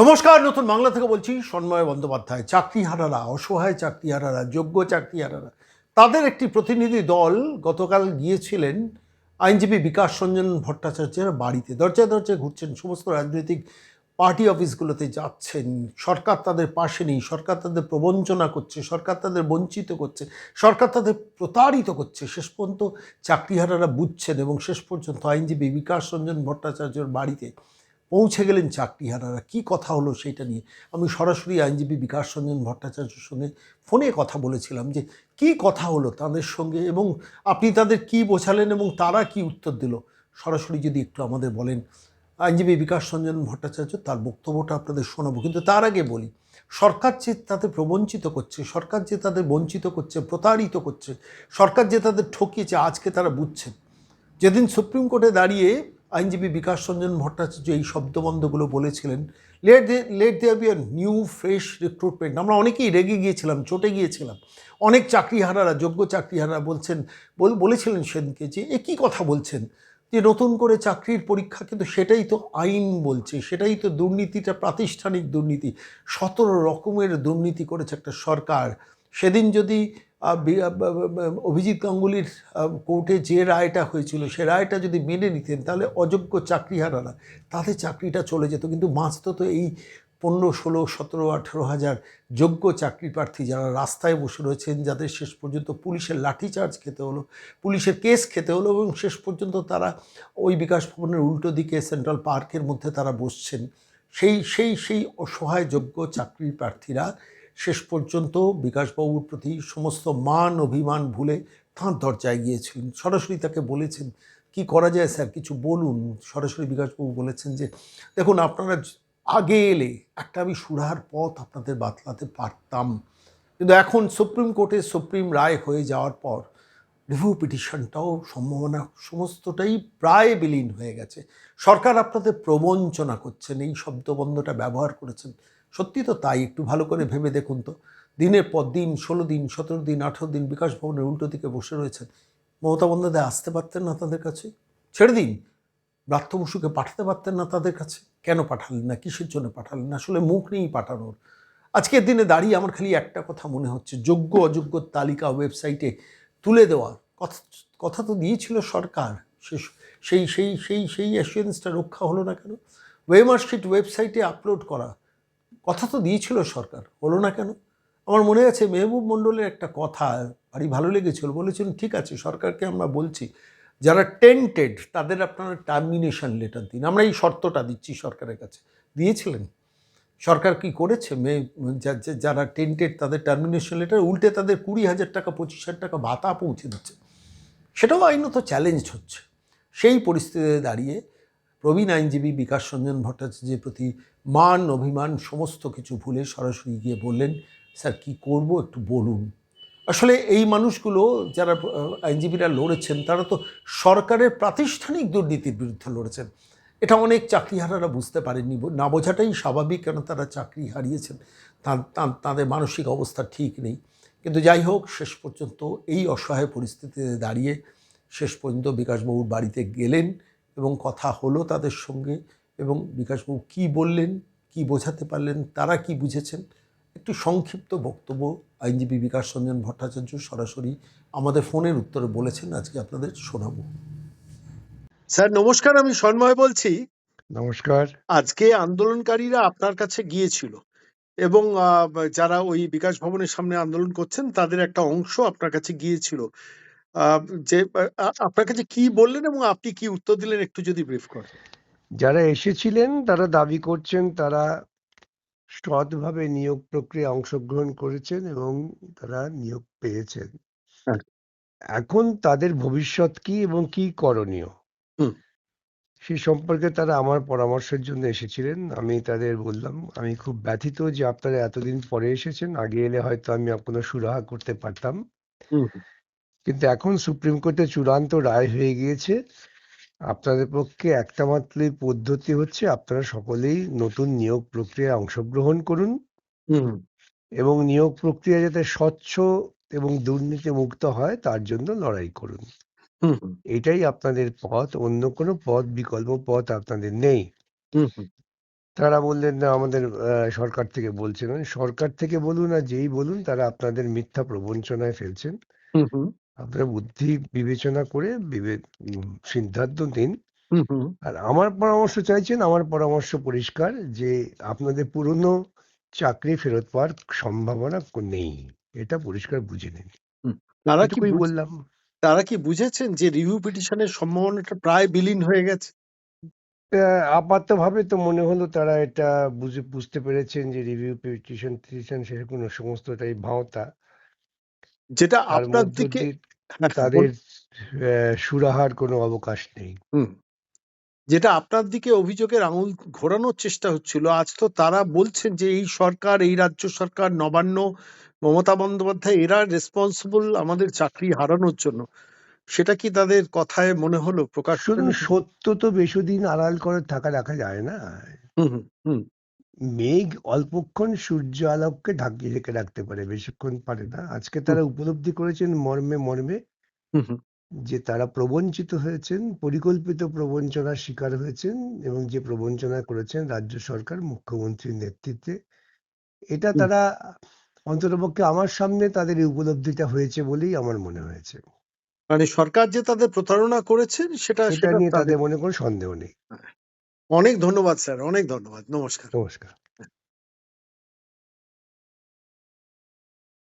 নমস্কার, নতুন বাংলা থেকে বলছি সন্ময় বন্দ্যোপাধ্যায়। চাকরিহারারা, অসহায় চাকরিহারারা, যোগ্য চাকরিহারারা, তাদের একটি প্রতিনিধি দল গতকাল গিয়েছিলেন আইনজীবী বিকাশ রঞ্জন ভট্টাচার্যের বাড়িতে। দরজায় দরজায় ঘুরছেন, সমস্ত রাজনৈতিক পার্টি অফিসগুলোতে যাচ্ছেন। সরকার তাদের পাশে নেই, সরকার তাদের প্রবঞ্চনা করছে, সরকার তাদের বঞ্চিত করছে, সরকার তাদের প্রতারিত করছে। শেষ পর্যন্ত চাকরিহারারা বুঝছেন এবং শেষ পর্যন্ত আইনজীবী বিকাশ রঞ্জন ভট্টাচার্যের বাড়িতে পৌঁছে গেলেন চাকরিহারারা। কি কথা হলো সেটা নিয়ে? আমি সরাসরি আইনজীবী বিকাশ রঞ্জন ভট্টাচার্যের সঙ্গে ফোনে কথা বলেছিলাম যে, কি কথা হলো তাদের সঙ্গে এবং আপনি তাদের কি বোঝালেন এবং তারা কি উত্তর দিল? সরাসরি যদি একটু আমাদের বলেন। আইনজীবী বিকাশ রঞ্জন ভট্টাচার্য, তার বক্তব্যটা আপনাদের শোনাবো, কিন্তু তার আগে বলি, সরকার যে তাদের প্রবঞ্চিত করছে, সরকার যে তাদের বঞ্চিত করছে, প্রতারিত করছে, সরকার যে তাদের ঠকিয়েছে, আজকে তারা বুঝছেন। যেদিন সুপ্রিম কোর্টে দাঁড়িয়ে আইনজীবী বিকাশ রঞ্জন ভট্টাচার্য এই শব্দবন্ধগুলো বলেছিলেন। Let the let there be a new fresh recruitment আমরা অনেকেই রেগে গিয়েছিলাম, চটে গিয়েছিলাম। অনেক চাকরিহারারা, যোগ্য চাকরিহারা বলছেন, বল- বলেছিলেন সেদিনকে যে, এ কী কথা বলছেন? যে নতুন করে চাকরির পরীক্ষা কিন্তু সেটাই তো আইন বলছে, সেটাই তো দুর্নীতিটা, প্রাতিষ্ঠানিক দুর্নীতি। সতেরো রকমের দুর্নীতি করেছে একটা সরকার। সেদিন যদি অভিজিৎ গাঙ্গুলির কোর্টে যে রায়টা হয়েছিল, সে রায়টা যদি মেনে নিতেন, তাহলে অযোগ্য চাকরিহারারা তাতে চাকরিটা চলে যেত। কিন্তু বাঁচত তো এই পনেরো, ষোলো, সতেরো, আঠেরো হাজার যোগ্য চাকরি প্রার্থী যারা রাস্তায় বসে রয়েছেন, যাদের শেষ পর্যন্ত পুলিশের লাঠিচার্জ খেতে হলো, পুলিশের কেস খেতে হলো এবং শেষ পর্যন্ত তারা ওই বিকাশ ভবনের উল্টো দিকে সেন্ট্রাল পার্কের মধ্যে তারা বসছেন। সেই সেই সেই অসহায় যোগ্য চাকরি প্রার্থীরা শেষ পর্যন্ত বিকাশবাবুর প্রতি সমস্ত মান অভিমান ভুলে তাঁর দরজায় গিয়েছিলেন। সরাসরি তাকে বলেছেন, কি করা যায় স্যার? কিছু বলুন। সরাসরি বিকাশবাবু বলেছেন যে, দেখুন, আপনারা আগে এলে একটা আমি সুরাহার পথ আপনাদের বাতলাতে পারতাম। কিন্তু এখন সুপ্রিম কোর্টে সুপ্রিম রায় হয়ে যাওয়ার পর রিভিউ পিটিশনটাও সম্ভাবনা সমস্তটাই প্রায় বিলীন হয়ে গেছে। সরকার আপনাদের প্রবঞ্চনা করছেন, এই শব্দবন্ধটা ব্যবহার করেছেন। সত্যি তো তাই, একটু ভালো করে ভেবে দেখুন তো। দিনের পর দিন, ষোলো দিন, সতেরো দিন, আঠেরো দিন বিকাশ ভবনের উল্টো দিকে বসে রয়েছেন। মমতা বন্দ্যোপাধ্যায়, আসতে পারতেন না তাদের কাছে? ছেড়ে দিন। ব্রাত্য বসুকে পাঠাতে পারতেন না তাদের কাছে? কেন পাঠালেন না? কিসের জন্য পাঠালেন? না আসলে মুখ নেই পাঠানোর। আজকের দিনে দাঁড়িয়ে আমার খালি একটা কথা মনে হচ্ছে। যোগ্য অযোগ্য তালিকা ওয়েবসাইটে তুলে দেওয়ার কথা কথা তো দিয়েছিল সরকার। সেই সেই সেই সেই অ্যাসুরেন্সটা রক্ষা হলো না কেন? ওয়েমার্কশিট ওয়েবসাইটে আপলোড করা। কথা তো দিয়েছিল সরকার। হলো না কেন? আমার মনে আছে মেহবুব মণ্ডলের একটা কথা, ভারী ভালো লেগেছিল। বলেছিলেন, ঠিক আছে, সরকারকে আমরা বলছি, যারা টেন্টেড তাদের আপনারা টার্মিনেশন লেটার দিন। আমরা এই শর্তটা দিচ্ছি সরকারের কাছে। দিয়েছিলেন? সরকার কি করেছে? মে, যা- যা- যারা টেন্টেড তাদের টার্মিনেশন লেটার উল্টে তাদের কুড়ি হাজার টাকা, পঁচিশ হাজার টাকা ভাতা পৌঁছে দিচ্ছে। সেটাও আইনত চ্যালেঞ্জ হচ্ছে। সেই পরিস্থিতিতে দাঁড়িয়ে প্রবীণ আইনজীবী বিকাশ রঞ্জন ভট্টাচার্যের প্রতি মান, অভিমান, সমস্ত কিছু ভুলে সরাসরি গিয়ে বললেন, স্যার, কি করব একটু বলুন? আসলে এই মানুষগুলো যারা আইনজীবীরা লড়েছেন, তারা তো সরকারের প্রাতিষ্ঠানিক দুর্নীতির বিরুদ্ধে লড়েছেন। এটা অনেক চাকরিহারারা বুঝতে পারেননি না বোঝাটাই স্বাভাবিক কেন তারা চাকরি হারিয়েছেন। তাদের মানসিক অবস্থা ঠিক নেই। কিন্তু যাই হোক, শেষ পর্যন্ত এই অসহায় পরিস্থিতিতে দাঁড়িয়ে শেষ পর্যন্ত বিকাশবাবুর বাড়িতে গেলেন এবং কথা হলো তাদের সঙ্গে এবং বিকাশবাবু কি বললেন, কি বোঝাতে পারলেন, তারা কি বুঝেছেন, একটু সংক্ষিপ্ত বক্তব্য আইনজীবী বিকাশ রঞ্জন ভট্টাচার্য সরাসরি আমাদের ফোনের উত্তরে বলেছেন, আজকে আপনাদের শোনাবো। স্যার নমস্কার আমি সন্ময় বলছি। নমস্কার। আজকে আন্দোলনকারীরা আপনার কাছে গিয়েছিল এবং আহ, যারা ওই বিকাশ ভবনের সামনে আন্দোলন করছেন তাদের একটা অংশ আপনার কাছে গিয়েছিল। যে আপনার কাছে কি বললেন এবং আপনি কি উত্তর দিলেন একটু যদি ব্রিফ করেন। যারা এসেছিলেন তারা দাবি করছেন তারা সৎভাবে নিয়োগ প্রক্রিয়ায় অংশগ্রহণ করেছেন এবং তারা নিয়োগ পেয়েছেন। হ্যাঁ। এখন তাদের ভবিষ্যৎ কি এবং কি করণীয়? সেই সম্পর্কে তারা আমার পরামর্শের জন্য এসেছিলেন আমি তাদের বললাম আমি খুব ব্যথিত যে আপনারা এতদিন পরে এসেছেন আগে এলে হয়তো আমি কোনো সুরাহা করতে পারতাম। কিন্তু এখন সুপ্রিম কোর্টে চূড়ান্ত রায় হয়ে গিয়েছে। আপনাদের পক্ষে একটা মাত্রই পদ্ধতি হচ্ছে আপনারা সকলেই নতুন নিয়োগ প্রক্রিয়ায় অংশগ্রহণ করুন। এবং নিয়োগ প্রক্রিয়া যাতে স্বচ্ছ এবং দুর্নীতি মুক্ত হয় তার জন্য লড়াই করুন। হুম হুম। এটাই আপনাদের পথ অন্য কোনো পথ বিকল্প পথ আপনাদের নেই। হুম হুম। তারা বললেন না আমাদের সরকার থেকে বলছেন আমি, সরকার থেকে বলুন আর যেই বলুন তারা আপনাদের মিথ্যা প্রবঞ্চনায় ফেলছেন। হুম হুম। আপনারা বুদ্ধি বিবেচনা করে বিবেক উম, সিদ্ধান্ত নিন। হুম হুম। আর আমার পরামর্শ চাইছেন আমার পরামর্শ পরিষ্কার যে আপনাদের পুরনো চাকরি ফেরত পাওয়ার সম্ভাবনা কো- নেই। এটা পরিষ্কার বুঝে নিন। তারা কি এটুকুই বুঝ- বললাম। তারা কি বুঝেছেন যে রিভিউ পিটিশনের সম্ভাবনাটা প্রায় বিলীন হয়ে গেছে? আহ, আপাতভাবে তো মনে হলো তারা এটা বুঝে বুঝতে পেরেছেন যে রিভিউ পিটিশন টিটিশন সেরকম সমস্তটাই ভাওতা। যেটা তার আপনার মধ্য দিকে দিয়ে হ্যাঁ, তাদের সুরাহার কোনো অবকাশ নেই। হুম। যেটা আপনার দিকে অভিযোগের আঙুল ঘোরানোর চেষ্টা হচ্ছিল। আজ তো তারা বলছেন যে এই সরকার এই রাজ্য সরকার নবান্ন মমতা বন্দ্যোপাধ্যায় এরা রেসপন্সিবল আমাদের চাকরি হারানোর জন্য। সেটা কি তাদের কথায় মনে হলো প্রকাশ সত্য তো বেশিদিন আড়াল করে থাকা রাখা যায় না। হুম হুম হুম। মেঘ অল্পক্ষণ সূর্য আলোককে ঢাকিয়ে রেখে রাখতে পারে বেশিক্ষণ পারে না। আজকে তারা উপলব্ধি করেছেন মর্মে মর্মে। হুম হুম। যে তারা প্রবঞ্চিত হয়েছেন পরিকল্পিত প্রবঞ্চনার শিকার হয়েছেন এবং যে প্রবঞ্চনা করেছেন রাজ্য সরকার মুখ্যমন্ত্রীর নেতৃত্বে। এটা। তারা অন্ততপক্ষে আমার সামনে তাদের এই উপলব্ধিটা হয়েছে বলেই আমার মনে হয়েছে। মানে সরকার যে তাদের প্রতারণা করেছেন সেটা সেটা নিয়ে তাদের মনে কোনো সন্দেহ নেই। অনেক ধন্যবাদ স্যার। অনেক ধন্যবাদ। নমস্কার। নমস্কার।